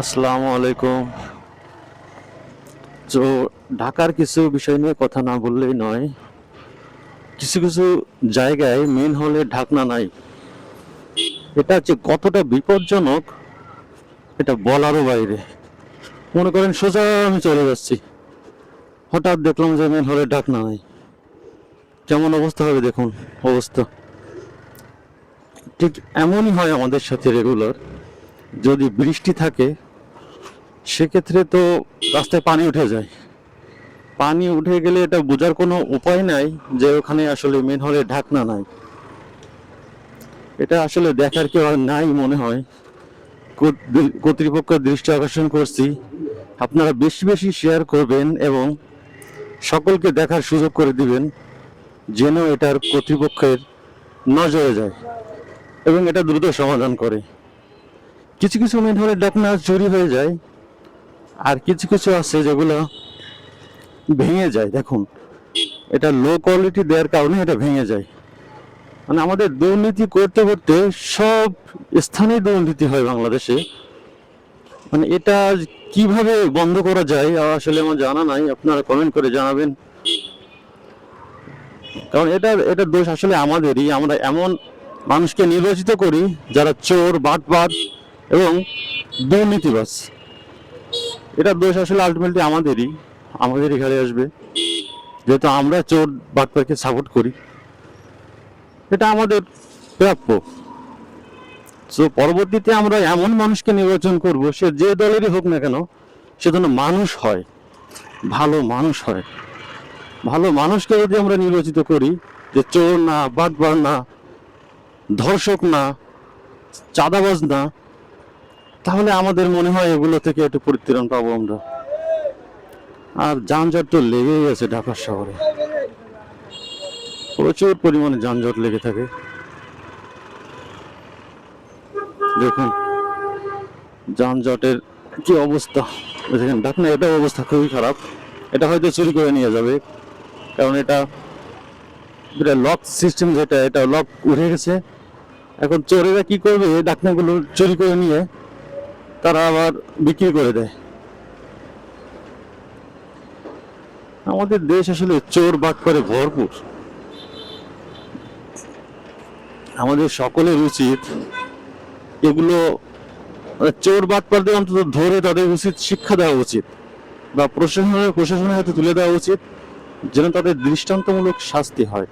আসসালামু আলাইকুম তো ঢাকার কিছু বিষয় নিয়ে কথা না বললেই নয়। কিছু কিছু জায়গায় মেন হলে ঢাকনা নাই। এটা যে কতটা বিপজ্জনক, এটা বলারও বাইরে। মনে করেন সোজা আমি চলে যাচ্ছি। হঠাৎ দেখলাম যে মেন হলে ঢাকনা নাই। কেমন অবস্থা হবে দেখুন, অবস্থা। ঠিক এমনই হয় আমাদের সাথে রেগুলার যদি বৃষ্টি থাকে সেক্ষেত্রে তো রাস্তায় পানি উঠে যায়। পানি উঠে গেলে এটা বোঝার কোনো উপায় নাই যে ওখানে আসলে মেন হলে ঢাকনা নাই। এটা আসলে দেখার কেউ নাই মনে হয়। কর্ত- কর্তৃপক্ষের দৃষ্টি আকর্ষণ করছি। আপনারা বেশি বেশি শেয়ার করবেন এবং সকলকে দেখার সুযোগ করে দিবেন যেন এটার কর্তৃপক্ষের নজরে যায় এবং এটা দ্রুত সমাধান করে। কিছু কিছু মেন হলে ডাকনা চুরি হয়ে যায়। আর কিছু কিছু আছে যেগুলো ভেঙে যায়, দেখুন। এটা লো কোয়ালিটি দেওয়ার কারণে এটা ভেঙে যায়। মানে আমাদের দুর্নীতি করতে করতে সব স্থানে দুর্নীতি হয় বাংলাদেশে। মানে এটা কীভাবে বন্ধ করা যায় আসলে আমার জানা নাই, আপনারা কমেন্ট করে জানাবেন। কারণ এটা এটা দোষ আসলে আমাদেরই। আমরা এমন মানুষকে নির্বাচিত করি যারা চোর, বাটপাট এবং দুর্নীতিবাজ। এটা দোষ আসলে আলটিমেটলি আমাদেরই, আমাদের ঘরে আসবে। যেহেতু আমরা চোর বাটপাটকে সাপোর্ট করি। এটা আমাদের প্রাপ্য। তো পরবর্তীতে আমরা এমন মানুষকে নির্বাচন করব, সে যে দলেরই হোক না কেন, সে যেন মানুষ হয়। ভালো মানুষ হয়। ভালো মানুষকে যদি আমরা নির্বাচিত করি, যে চোর না বাটবার না, ধর্ষক না, চাঁদাবাজ না তাহলে আমাদের মনে হয় এগুলো থেকে একটু পরিত্রাণ পাবো আমরা। আর যানজট তো লেগেই আছে ঢাকা শহরে। প্রচুর পরিমাণে যানজট লেগে থাকে। দেখুন, যানজটের কি অবস্থা, দেখেন ঢাকনা এটা অবস্থা খুবই খারাপ। এটা হয়তো চুরি করে নিয়ে যাবে, কারণ এটা এটা লক সিস্টেম যেটা, এটা লক উঠে গেছে। এখন চোরেরা কি করবে? ডাকনাগুলো চুরি করে নিয়ে তারা আবার বিক্রি করে দেয়। আমাদের দেশ আসলে চোর বাট করে ভরপুর। আমাদের সকলের উচিত এগুলো মানে চোর বাটপারদের অন্তত ধরে তাদের উচিত শিক্ষা দেওয়া উচিত বা প্রশাসনের প্রশাসনের হাতে তুলে দেওয়া উচিত যেন তাদের দৃষ্টান্তমূলক শাস্তি হয়।